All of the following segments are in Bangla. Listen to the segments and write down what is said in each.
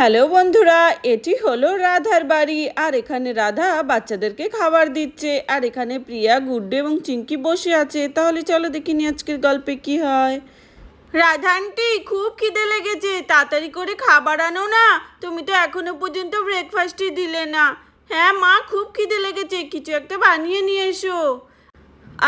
হ্যালো বন্ধুরা, এটি হলো রাধার বাড়ি। আর এখানে রাধা বাচ্চাদেরকে খাবার দিচ্ছে। আর এখানে প্রিয়া, গুড্ডে এবং চিঙ্কি বসে আছে। তাহলে চলো দেখিনি আজকের গল্পে কি হয়। রাধা আন্টি, খুব খিদে লেগেছে। তাড়াতাড়ি করে খাবার আনো না। তুমি তো এখনও পর্যন্ত ব্রেকফাস্টই দিলে না। হ্যাঁ মা, খুব খিদে লেগেছে। কিছু একটা বানিয়ে নিয়ে এসো।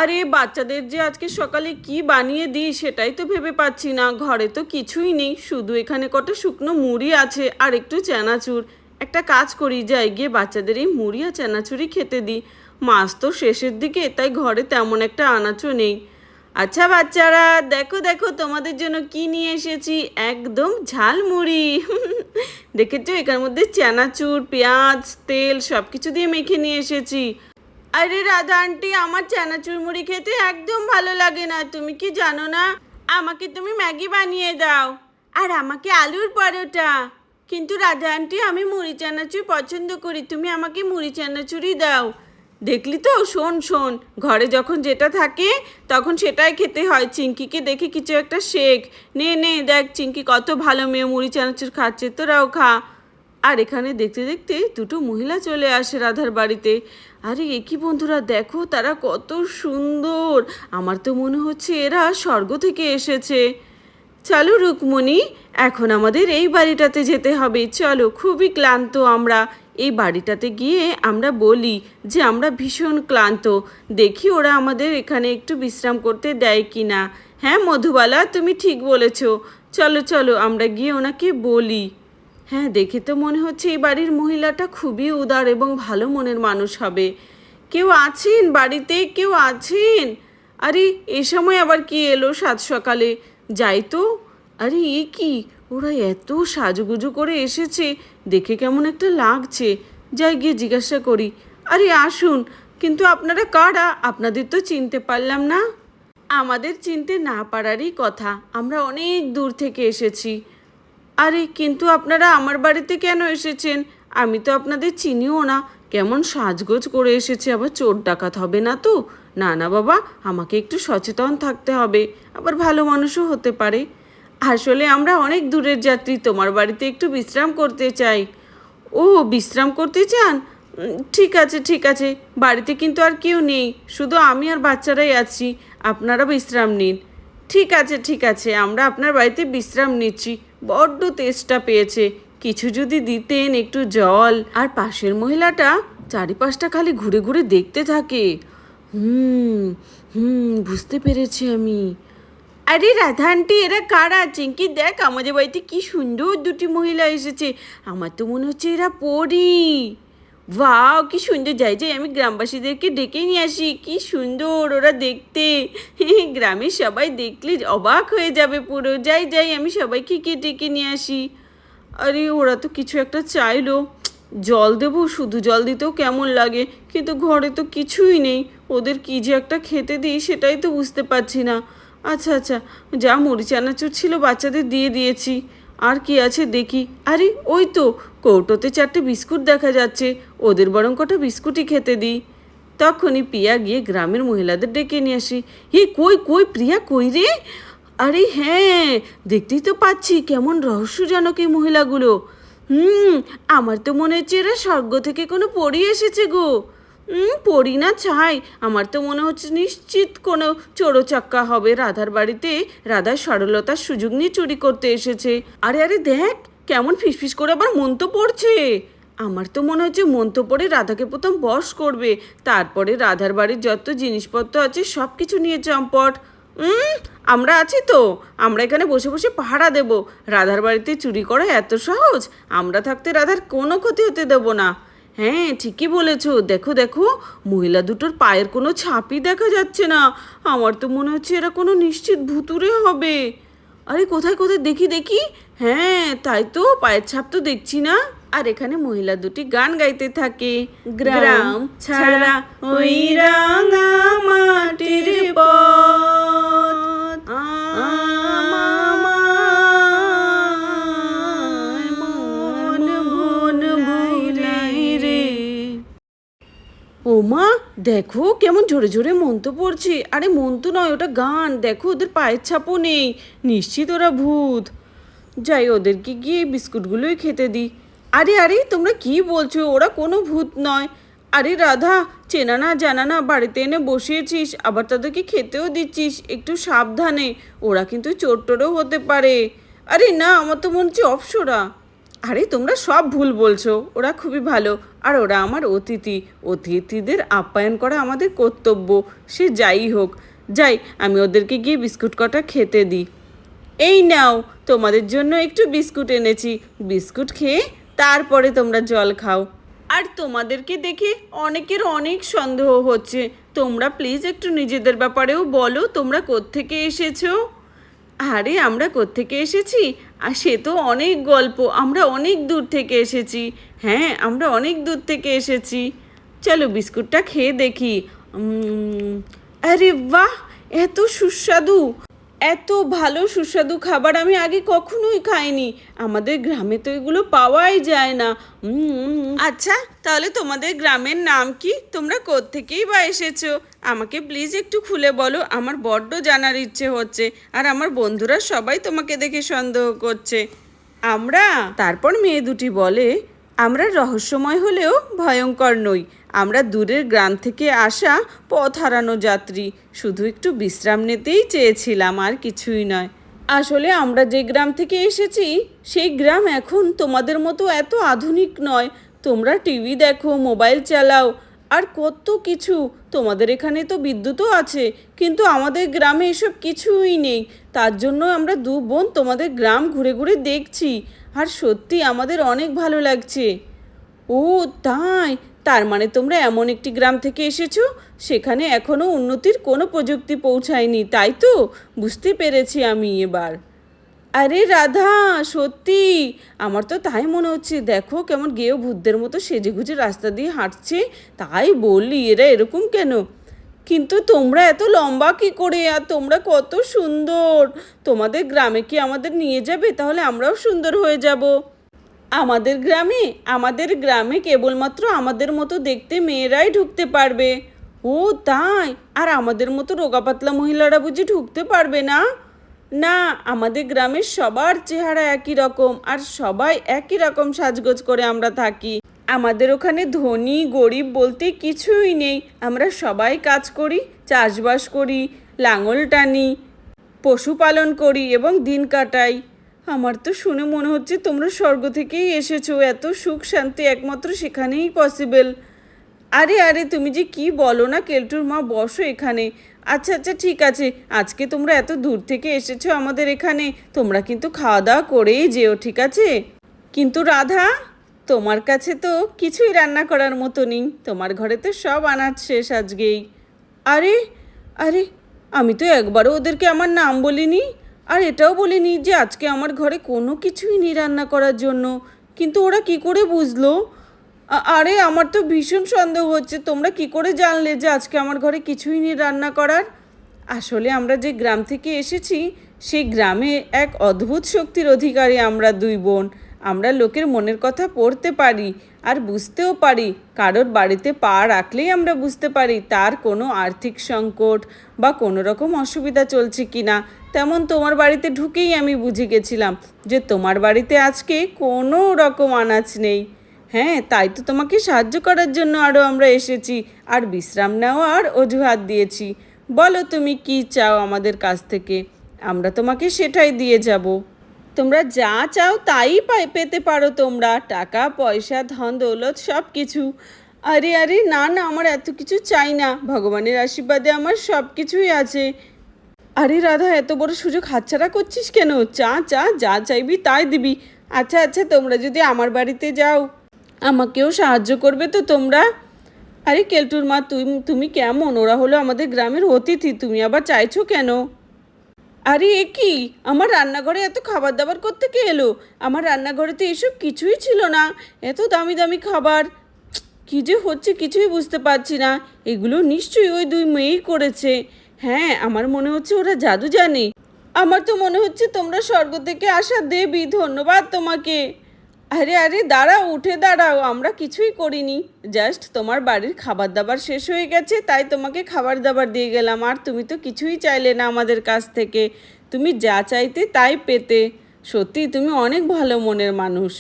আরে, বাচ্চাদের যে আজকে সকালে কি বানিয়ে দিই সেটাই তো ভেবে পাচ্ছি না। ঘরে তো কিছুই নেই। শুধু এখানে কটা শুকনো মুড়ি আছে আর একটু চানাচুর। একটা কাজ করি, যাই গিয়ে বাচ্চাদের এই মুড়ি আর চানাচুরই খেতে দিই। মাছ তো শেষের দিকে, তাই ঘরে তেমন একটা আনাচও নেই। আচ্ছা বাচ্চারা, দেখো দেখো, তোমাদের জন্য কি নিয়ে এসেছি? একদম ঝাল মুড়ি। দেখেছ এখার মধ্যে চানাচুর, পেঁয়াজ, তেল সব কিছু দিয়ে মেখে নিয়ে এসেছি। আরে রাধা আন্টি, আমার চানাচুর মুড়ি খেতে একদম ভালো লাগে না, তুমি কি জানো না? আমাকে তুমি ম্যাগি বানিয়ে দাও, আর আমাকে আলুর পরোটা। কিন্তু রাধা আন্টি, আমি মুড়ি চানাচুর পছন্দ করি, তুমি আমাকে মুড়ি চানাচুরই দাও। দেখলি তো, শোন শোন, ঘরে যখন যেটা থাকে, তখন সেটাই খেতে হয়। চিঙ্কিকে দেখে কিছু একটা শেখ। নে নে, দেখ চিঙ্কি কত ভালো মেয়ে, মুড়ি চানাচুর খাচ্ছে, তোরাও খা। আর এখানে দেখতে দেখতে দুটো মহিলা চলে আসে রাধার বাড়িতে। আরে, এ কি বন্ধুরা? দেখো, তারা কত সুন্দর। আমার তো মনে হচ্ছে এরা স্বর্গ থেকে এসেছে। চলো রুকমণি, এখন আমাদের এই বাড়িটাতে যেতে হবে। চলো, খুবই ক্লান্ত আমরা। এই বাড়িটাতে গিয়ে আমরা বলি যে আমরা ভীষণ ক্লান্ত। দেখি ওরা আমাদের এখানে একটু বিশ্রাম করতে দেয় কি না হ্যাঁ মধুবালা, তুমি ঠিক বলেছ। চলো চলো, আমরা গিয়ে ওনাকে বলি। হ্যাঁ দেখে তো মনে হচ্ছে এই বাড়ির মহিলাটা খুবই উদার এবং ভালো মনের মানুষ হবে। কেউ আছেন বাড়িতে? কেউ আছেন? আরে, এ সময় আবার কি এলো সাত সকালে? যাই তো। আরে, এ কি? ওরা এত সাজুগুজু করে এসেছে। দেখে কেমন একটা লাগছে। যাই গিয়ে জিজ্ঞাসা করি। আরে, আসুন। কিন্তু আপনারা কারা? আপনাদের তো চিনতে পারলাম না। আমাদের চিনতে না পারারই কথা। আমরা অনেক দূর থেকে এসেছি। আরে, কিন্তু আপনারা আমার বাড়িতে কেন এসেছেন? আমি তো আপনাদের চিনিও না। কেমন সাজগোজ করে এসেছে আবার চোর ডাকাত হবে না তো? না না বাবা, আমাকে একটু সচেতন থাকতে হবে। আবার ভালো মানুষও হতে পারে। আসলে আমরা অনেক দূরের যাত্রী, তোমার বাড়িতে একটু বিশ্রাম করতে চাই। ও, বিশ্রাম করতে চান? ঠিক আছে ঠিক আছে। বাড়িতে কিন্তু আর কেউ নেই। শুধু আমি আর বাচ্চারাই আছি। আপনারা বিশ্রাম নিন। ঠিক আছে ঠিক আছে, আমরা আপনার বাড়িতে বিশ্রাম নিচ্ছি। বড্ড তেষ্টা পেয়েছে। কিছু যদি দিতেন একটু জল। আর পাশের মহিলাটা চারিপাশটা খালি ঘুরে ঘুরে দেখতে থাকে। হুম হুম, বুঝতে পেরেছি আমি। আরে রাধা আন্টি, এরা কারা? চিঙ্কি, দেখ, আমাদের বাড়িতে কি সুন্দর দুটি মহিলা এসেছে। আমার তো মনে হচ্ছে এরা পড়ি বাও কি সুন্দর। যাই যাই, আমি গ্রামবাসীদেরকে ডেকে নিয়ে আসি। কি সুন্দর ওরা দেখতে। গ্রামের সবাই দেখলে অবাক হয়ে যাবে পুরো। যাই যাই, আমি সবাইকে কে ডেকে নিয়ে আসি। আরে, ওরা তো কিছু একটা চাইলো। জল দেবো, শুধু জল দিতেও কেমন লাগে? কিন্তু ঘরে তো কিছুই নেই। ওদের কি যে একটা খেতে দিই, সেটাই তো বুঝতে পারছি না। আচ্ছা আচ্ছা যা মুড়ি চানাচুর ছিল, বাচ্চাদের দিয়ে দিয়েছি। আর কি আছে দেখি। আরে, ওই তো কৌটোতে চারটে বিস্কুট দেখা যাচ্ছে, ওদের বরং কটা বিস্কুটই খেতে দিই। তখনই প্রিয়া গিয়ে গ্রামের মহিলাদের ডেকে নিয়ে আসি। হে, কই কই, প্রিয়া, কই রে? আরে হ্যাঁ দেখতেই তো পাচ্ছি, কেমন রহস্যজনক এই মহিলাগুলো। হুম, আমার তো মনে হচ্ছে এরা স্বর্গ থেকে কোনো পরি এসেছে গো। হুম পড়ি না চাই আমার তো মনে হচ্ছে নিশ্চিত কোনো চোরচাক্কা হবে। রাধার বাড়িতে রাধার সরলতার সুযোগ নিয়ে চুরি করতে এসেছে। আরে আরে দেখ কেমন ফিসফিস করে আবার মন তো পড়ছে। আমার তো মনে হচ্ছে মন তো পড়ে রাধাকে প্রথম বশ করবে, তারপরে রাধার বাড়ির যত জিনিসপত্র আছে সব কিছু নিয়ে চম্পট। আমরা আছি তো, আমরা এখানে বসে বসে পাহারা দেব। রাধার বাড়িতে চুরি করা এত সহজ, আমরা থাকতে রাধার কোনো ক্ষতি হতে দেব না। হ্যাঁ ঠিকই বলেছ, দেখো দেখো, মহিলা দুটোর পায়ের কোনো ছাপই দেখা যাচ্ছে না। আমার তো মনে হচ্ছে এরা কোনো নিশ্চিত ভুতুরে হবে। আরে, কোথায় কোথায়? দেখি দেখি। হ্যাঁ তাই তো পায়ের ছাপ তো দেখছি না। আর এখানে মহিলা দুটি গান গাইতে থাকে। গ্রাম ছাড়া ওই রাঙা মাটির পথ। আমার মন মন ভুলাই রে। ও মা দেখো কেমন জোরে জোরে মন তো পড়ছে। আরে মন তো নয় ওটা গান। দেখো ওদের পায়ের ছাপও নেই। নিশ্চিত ওরা ভূত। যাই ওদেরকে গিয়ে বিস্কুটগুলোই খেতে দিই। আরে আরে, তোমরা কি বলছো? ওরা কোনো ভূত নয়। আরে, রাধা, চেনা না, জানা না, বাড়িতে এনে বসিয়েছিস, আবার তাদেরকে খেতেও দিচ্ছিস, একটু সাবধানে। ওরা কিন্তু চোরটোরও হতে পারে। আরে, না, আমার তো মনে হচ্ছে অপসরা। আরে, তোমরা সব ভুল বলছো। ওরা খুবই ভালো। আর ওরা আমার অতিথি। অতিথিদের আপ্যায়ন করা আমাদের কর্তব্য। সে যাই হোক। যাই, আমি ওদেরকে গিয়ে বিস্কুট কটা খেতে দিই। এই নাও, তোমাদের জন্য একটু বিস্কুট এনেছি। বিস্কুট খেয়ে তারপরে তোমরা জল খাও। আর তোমাদেরকে দেখে অনেকের অনেক সন্দেহ হচ্ছে। তোমরা প্লিজ একটু নিজেদের ব্যাপারেও বলো, তোমরা কোত্থেকে এসেছ? আরে, আমরা কোত্থেকে এসেছি? আর সে তো অনেক গল্প, আমরা অনেক দূর থেকে এসেছি। হ্যাঁ আমরা অনেক দূর থেকে এসেছি। চলো বিস্কুটটা খেয়ে দেখি। আরে বাহ, এত সুস্বাদু! এত ভালো সুস্বাদু খাবার আমি আগে কখনোই খাইনি। আমাদের গ্রামে তো এগুলো পাওয়াই যায় না। আচ্ছা তাহলে তোমাদের গ্রামের নাম কি? তোমরা কোত্থেকেই বা এসেছ? আমাকে প্লিজ একটু খুলে বলো আমার বড্ড জানার ইচ্ছে হচ্ছে আর আমার বন্ধুরা সবাই তোমাকে দেখে সন্দেহ করছে। আমরা? তারপর মেয়ে দুটি বলে আমরা রহস্যময় হলেও ভয়ঙ্কর নই। আমরা দূরের গ্রাম থেকে আসা পথ হারানো যাত্রী। শুধু একটু বিশ্রাম নিতেই চেয়েছিলাম, আর কিছুই নয়। আসলে আমরা যে গ্রাম থেকে এসেছি, সেই গ্রাম এখন তোমাদের মতো এত আধুনিক নয়। তোমরা টিভি দেখো, মোবাইল চালাও আর কত কিছু? তোমাদের এখানে তো বিদ্যুৎও আছে, কিন্তু আমাদের গ্রামে এসব কিছুই নেই। তার জন্য আমরা দু বোন তোমাদের গ্রাম ঘুরে ঘুরে দেখছি, আর সত্যি আমাদের অনেক ভালো লাগছে। ও, তাই? তার মানে তোমরা এমন একটি গ্রাম থেকে এসেছ, সেখানে এখনও উন্নতির কোনো প্রযুক্তি পৌঁছায়নি, তাই তো? বুঝতে পেরেছি আমি এবার। আরে রাধা, সত্যি। আমার তো তাই মনে হচ্ছে, দেখো কেমন গেয়েও ভূতদের মতো সেজে গুজে রাস্তা দিয়ে হাঁটছে। তাই বললি, এরা এরকম কেন? কিন্তু তোমরা এত লম্বা কি করে, আর তোমরা কত সুন্দর। তোমাদের গ্রামে কি আমাদের নিয়ে যাবে? তাহলে আমরাও সুন্দর হয়ে যাব। আমাদের গ্রামে? আমাদের গ্রামে কেবলমাত্র আমাদের মতো দেখতে মেয়েরাই ঢুকতে পারবে। ও, তাই? আর আমাদের মতো রোগা পাতলা মহিলারা বুঝি ঢুকতে পারবে না? না, আমাদের গ্রামের সবার চেহারা একই রকম আর সবাই একই রকম সাজগোজ করে আমরা থাকি। আমাদের ওখানে ধনী, গরিব বলতে কিছুই নেই। আমরা সবাই কাজ করি, চাষবাস করি, লাঙল টানি, পশুপালন করি এবং দিন কাটাই। আমার তো শুনে মনে হচ্ছে তোমরা স্বর্গ থেকেই এসেছ। এত সুখ শান্তি একমাত্র সেখানেই পসিবল আরে আরে, তুমি যে কি বলো না? কেলটুর মা বসো এখানে। আচ্ছা আচ্ছা ঠিক আছে। আজকে তোমরা এত দূর থেকে এসেছ আমাদের এখানে। তোমরা কিন্তু খাওয়া দাওয়া করেই যেও, ঠিক আছে? কিন্তু রাধা, তোমার কাছে তো কিছুই রান্না করার মতো নেই। তোমার ঘরে তো সব আনাজ শেষ আজকেই। আরে আরে, আমি তো একবারও ওদেরকে আমার নাম বলিনি। আর এটাও বলিনি যে আজকে আমার ঘরে কোনো কিছুই নেই রান্না করার জন্য। কিন্তু ওরা কি করে বুঝলো? আরে, আমার তো ভীষণ সন্দেহ হচ্ছে। তোমরা কি করে জানলে যে আজকে আমার ঘরে কিছুই নেই রান্না করার? আসলে আমরা যে গ্রাম থেকে এসেছি, সেই গ্রামে এক অদ্ভুত শক্তির অধিকারী আমরা দুই বোন। আমরা লোকের মনের কথা পড়তে পারি আর বুঝতেও পারি। কারোর বাড়িতে পা রাখলেই আমরা বুঝতে পারি তার কোনো আর্থিক সংকট বা কোনো রকম অসুবিধা চলছে কি না। তেমন তোমার বাড়িতে ঢুকেই আমি বুঝে গেছিলাম যে তোমার বাড়িতে আজকে কোনো রকম আনাজ নেই। হ্যাঁ তাই তো তোমাকে সাহায্য করার জন্য আরও আমরা এসেছি। আর বিশ্রাম নেওয়ার অজুহাত দিয়েছি। বলো তুমি কি চাও আমাদের কাছ থেকে? আমরা তোমাকে সেটাই দিয়ে যাব। তোমরা যা চাও তাই পাই, পেতে পারো তোমরা। টাকা, পয়সা, ধন, দৌলত সব কিছু আরে আরে, না না, আমার এত কিছু চাই না। ভগবানের আশীর্বাদে আমার সব কিছুই আছে। আরে, রাধা, এত বড় সুযোগ হাতছাড়া করছিস কেন? চা চা যা চাইবি তাই দিবি। আচ্ছা আচ্ছা তোমরা যদি আমার বাড়িতে যাও। আমাকেও সাহায্য করবে তো তোমরা? আরে কেলটুর মা তুমি তুমি কেমন? ওরা হলো আমাদের গ্রামের অতিথি, তুমি আবার চাইছো কেন? আরে এ কি? আমার রান্নাঘরে এত খাবার দাবার করতে কে এলো? আমার রান্নাঘরে তো এসব কিছুই ছিল না। এত দামি দামি খাবার। কি যে হচ্ছে কিছুই বুঝতে পারছি না। এগুলো নিশ্চয়ই ওই দুই মেয়েই করেছে। হ্যাঁ আমার মনে হচ্ছে ওরা জাদু জানে আমার তো মনে হচ্ছে তোমরা স্বর্গ থেকে আসা দেবী, ধন্যবাদ তোমাকে। আরে আরে, দাঁড়াও, উঠে দাঁড়াও, আমরা কিছুই করিনি। জাস্ট তোমার বাড়ির খাবার দাবার শেষ হয়ে গেছে, তাই তোমাকে খাবার দাবার দিয়ে গেলাম। আর তুমি তো কিছুই চাইলে না আমাদের কাছ থেকে। তুমি যা চাইতে তাই পেতে। সত্যি, তুমি অনেক ভালো মনের মানুষ।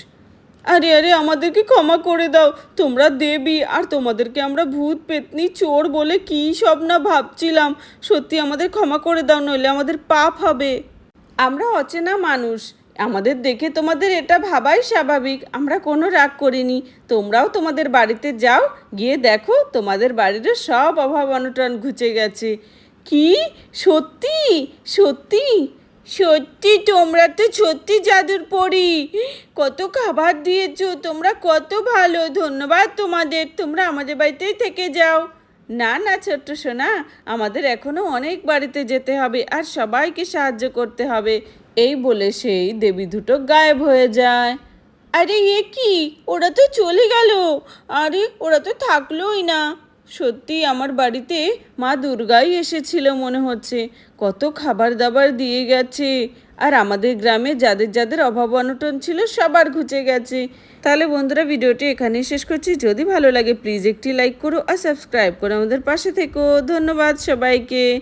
আরে আরে, আমাদেরকে ক্ষমা করে দাও। তোমরা দেবী, আর তোমাদেরকে আমরা ভূত, পেতনি, চোর বলে কী সব না ভাবছিলাম। সত্যি আমাদের ক্ষমা করে দাও, নইলে আমাদের পাপ হবে। আমরা অচেনা মানুষ। আমাদের দেখে তোমাদের এটা ভাবাই স্বাভাবিক। আমরা কোনো রাগ করিনি। তোমরাও তোমাদের বাড়িতে যাও, গিয়ে দেখো তোমাদের বাড়ির সব অভাব অনটন ঘুচে গেছে। কি? সত্যি? সত্যি? সত্যি তোমরা তো সত্যি জাদুর পড়ি কত খাবার দিয়েছ, তোমরা কত ভালো। ধন্যবাদ তোমাদের, তোমরা আমাদের বাড়িতেই থেকে যাও। না না ছোট্ট সোনা, আমাদের এখনও অনেক বাড়িতে যেতে হবে আর সবাইকে সাহায্য করতে হবে। এই বলে সেই দেবী দুটো গায়েব হয়ে যায়। আরে এ কি? ওরা তো চলে গেল। আরে ওরা তো থাকলোই না। সত্যি আমার বাড়িতে মা দুর্গাই এসেছিল মনে হচ্ছে। কত খাবার দাবার দিয়ে গেছে। আর আমাদের গ্রামে যাদের যাদের অভাব অনটন ছিল সবার ঘুচে গেছে। তাহলে বন্ধুরা ভিডিওটি এখানে শেষ করছি। যদি ভালো লাগে প্লিজ একটি লাইক করো আর সাবস্ক্রাইব করো আমাদের পাশে থেকো। ধন্যবাদ সবাইকে।